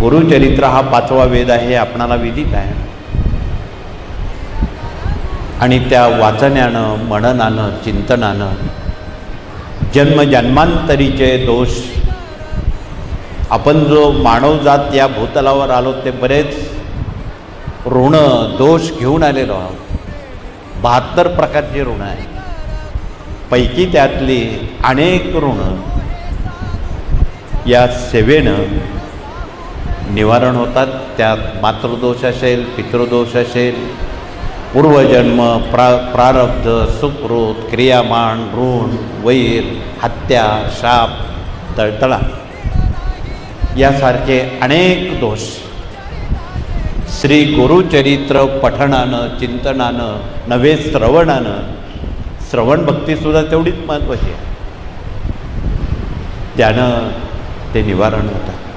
गुरुचरित्र हा पाचवा वेद आहे हे आपणाला विदित आहे. आणि त्या वाचण्यानं मननानं चिंतनानं जन्मजन्मांतरीचे दोष आपण जो मानवजात या भूतलावर आलो ते बरेच ऋण दोष घेऊन आलेलो आहोत. बहात्तर प्रकारचे ऋण आहे पैकी त्यातली अनेक ऋण या सेवेनं निवारण होतात. त्यात मातृदोष असेल पितृदोष असेल पूर्वजन्म प्रा प्रारब्ध सुकृत क्रियामान ऋण वैर हत्या शाप तळतळा यासारखे अनेक दोष. श्री गुरुचरित्र पठणानं चिंतनानं नव्हे श्रवणानं श्रवण भक्तीसुद्धा तेवढीच महत्त्वाची आहे. त्यानं ते निवारण होतं.